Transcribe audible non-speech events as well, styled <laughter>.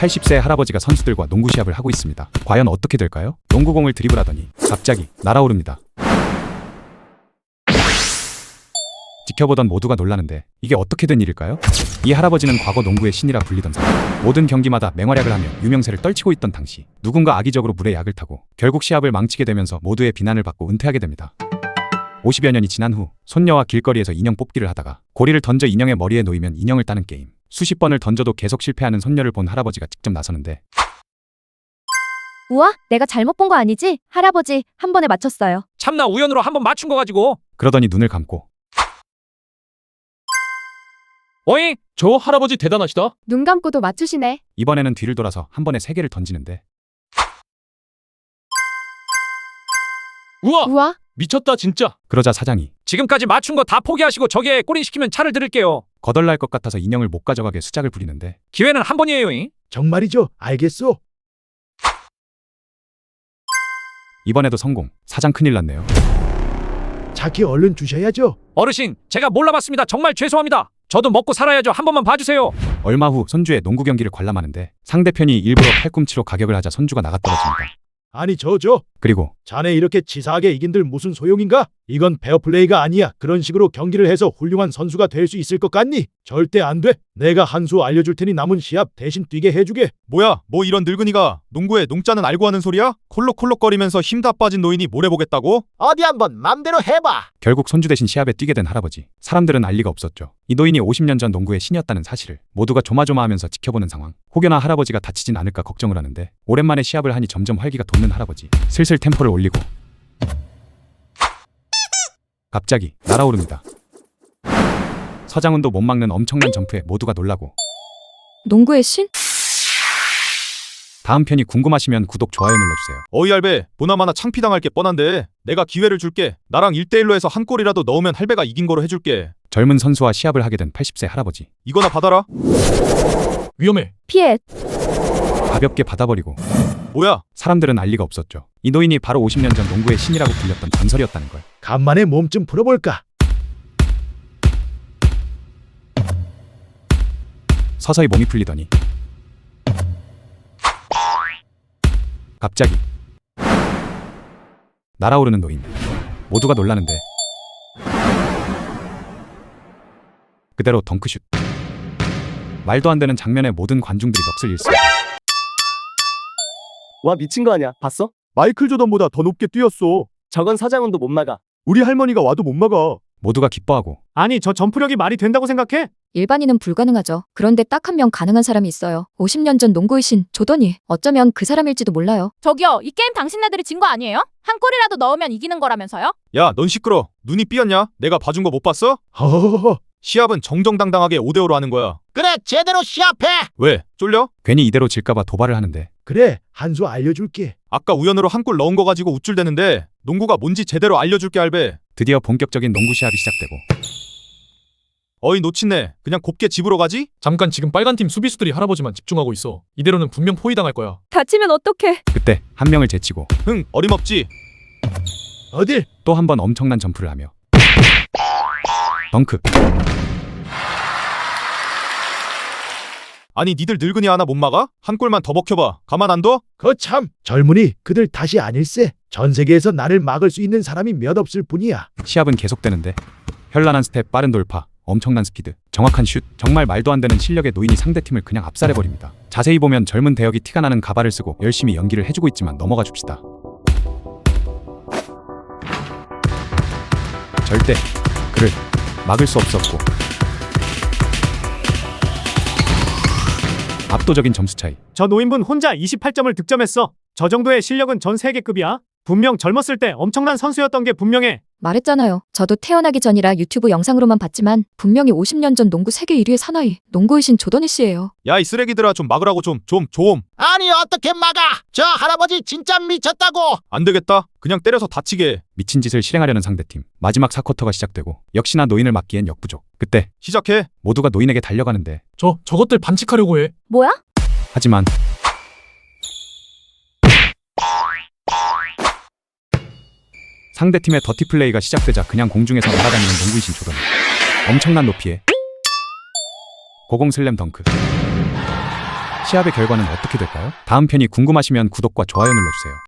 80세 할아버지가 선수들과 농구 시합을 하고 있습니다. 과연 어떻게 될까요? 농구공을 드리블하더니 갑자기 날아오릅니다. 지켜보던 모두가 놀라는데 이게 어떻게 된 일일까요? 이 할아버지는 과거 농구의 신이라 불리던 사람. 모든 경기마다 맹활약을 하며 유명세를 떨치고 있던 당시 누군가 악의적으로 물에 약을 타고 결국 시합을 망치게 되면서 모두의 비난을 받고 은퇴하게 됩니다. 50여 년이 지난 후 손녀와 길거리에서 인형 뽑기를 하다가 고리를 던져 인형의 머리에 놓이면 인형을 따는 게임. 수십 번을 던져도 계속 실패하는 손녀를 본 할아버지가 직접 나서는데 우와, 내가 잘못 본 거 아니지? 할아버지, 한 번에 맞췄어요. 참나 우연으로 한번 맞춘 거 가지고. 그러더니 눈을 감고 어이, 저 할아버지 대단하시다. 눈 감고도 맞추시네. 이번에는 뒤를 돌아서 한 번에 세 개를 던지는데 우와, 우와, 미쳤다 진짜. 그러자 사장이 지금까지 맞춘 거 다 포기하시고 저기에 꼬리 시키면 차를 드릴게요. 거덜날 것 같아서 인형을 못 가져가게 수작을 부리는데 기회는 한 번이에요. 잉? 정말이죠. 알겠소. 이번에도 성공. 사장 큰일 났네요. 자키 얼른 주셔야죠. 어르신, 제가 몰라봤습니다. 정말 죄송합니다. 저도 먹고 살아야죠. 한 번만 봐주세요. 얼마 후 손주의 농구 경기를 관람하는데 상대편이 일부러 팔꿈치로 가격을 하자 손주가 나가 떨어집니다. 아니 저저 그리고 자네 이렇게 치사하게 이긴들 무슨 소용인가? 이건 페어플레이가 아니야. 그런 식으로 경기를 해서 훌륭한 선수가 될 수 있을 것 같니? 절대 안 돼. 내가 한 수 알려줄 테니 남은 시합 대신 뛰게 해주게. 뭐야, 뭐 이런 늙은이가 농구의 농자는 알고 하는 소리야? 콜록콜록거리면서 힘 다 빠진 노인이 뭘 해보겠다고? 어디 한번 맘대로 해봐. 결국 손주 대신 시합에 뛰게 된 할아버지. 사람들은 알 리가 없었죠. 이 노인이 50년 전 농구의 신이었다는 사실을 모두가 조마조마하면서 지켜보는 상황. 혹여나 할아버지가 다치진 않을까 걱정을 하는데 오랜만에 시합을 하니 점점 활기가 돋는 할아버지. 슬슬 템포를 올리고 갑자기 날아오릅니다. 서장훈도 못 막는 엄청난 점프에 모두가 놀라고 농구의 신? 다음 편이 궁금하시면 구독 좋아요 눌러주세요. 어이 할배, 보나마나 창피당할 게 뻔한데 내가 기회를 줄게. 나랑 1대1로 해서 한 골이라도 넣으면 할배가 이긴 거로 해줄게. 젊은 선수와 시합을 하게 된 80세 할아버지. 이거나 받아라. 위험해. 피해. 가볍게 받아버리고 뭐야? 사람들은 알 리가 없었죠. 이 노인이 바로 50년 전 농구의 신이라고 불렸던 전설이었다는 걸. 간만에 몸 좀 풀어볼까? 서서히 몸이 풀리더니 갑자기 날아오르는 노인 모두가 놀라는데 그대로 덩크슛 말도 안 되는 장면에 모든 관중들이 넋을 잃습니다 와 미친 거 아니야? 봤어? 마이클 조던보다 더 높게 뛰었어. 저건 서장훈도 못 막아. 우리 할머니가 와도 못 막아. 모두가 기뻐하고 아니, 저 점프력이 말이 된다고 생각해? 일반인은 불가능하죠. 그런데 딱 한 명 가능한 사람이 있어요. 50년 전 농구의 신, 조던이. 어쩌면 그 사람일지도 몰라요. 저기요, 이 게임 당신네들이 진 거 아니에요? 한 골이라도 넣으면 이기는 거라면서요? 야, 넌 시끄러. 눈이 삐었냐? 내가 봐준 거 못 봤어? 허허허허. <laughs> 시합은 정정당당하게 5대5로 하는 거야. 그래, 제대로 시합해. 왜? 쫄려? 괜히 이대로 질까봐 도발을 하는데 그래 한 수 알려줄게. 아까 우연으로 한 골 넣은 거 가지고 우쭐대는데 농구가 뭔지 제대로 알려줄게 할배. 드디어 본격적인 농구 시합이 시작되고 어이 놓친네. 그냥 곱게 집으로 가지? 잠깐 지금 빨간 팀 수비수들이 할아버지만 집중하고 있어. 이대로는 분명 포위 당할 거야. 다치면 어떡해? 그때 한 명을 제치고 흥, 어림없지. 어딜? 또 한 번 엄청난 점프를 하며 덩크 아니 니들 늙은이 하나 못 막아? 한 골만 더 먹혀봐. 가만 안 둬? 거참 젊은이 그들 다시 아닐세. 전 세계에서 나를 막을 수 있는 사람이 몇 없을 뿐이야. 시합은 계속되는데 현란한 스텝, 빠른 돌파, 엄청난 스피드, 정확한 슛, 정말 말도 안 되는 실력의 노인이 상대팀을 그냥 압살해버립니다. 자세히 보면 젊은 대역이 티가 나는 가발을 쓰고 열심히 연기를 해주고 있지만 넘어가 줍시다. 절대 그를 막을 수 없었고 압도적인 점수 차이. 저 노인분 혼자 28점을 득점했어. 저 정도의 실력은 전 세계급이야. 분명 젊었을 때 엄청난 선수였던 게 분명해. 말했잖아요. 저도 태어나기 전이라 유튜브 영상으로만 봤지만 분명히 50년 전 농구 세계 1위의 사나이, 농구의 신 조던희 씨예요. 야 이 쓰레기들아 좀 막으라고 좀 좀 좀. 아니, 어떻게 막아? 저 할아버지 진짜 미쳤다고. 안 되겠다. 그냥 때려서 다치게 해. 미친 짓을 실행하려는 상대팀. 마지막 4쿼터가 시작되고 역시나 노인을 막기엔 역부족. 그때 시작해. 모두가 노인에게 달려가는데 저 저것들 반칙하려고 해. 뭐야? 하지만 상대팀의 더티 플레이가 시작되자 그냥 공중에서 날아다니는 농구이신 조던 엄청난 높이에 고공 슬램 덩크 시합의 결과는 어떻게 될까요? 다음 편이 궁금하시면 구독과 좋아요 눌러주세요.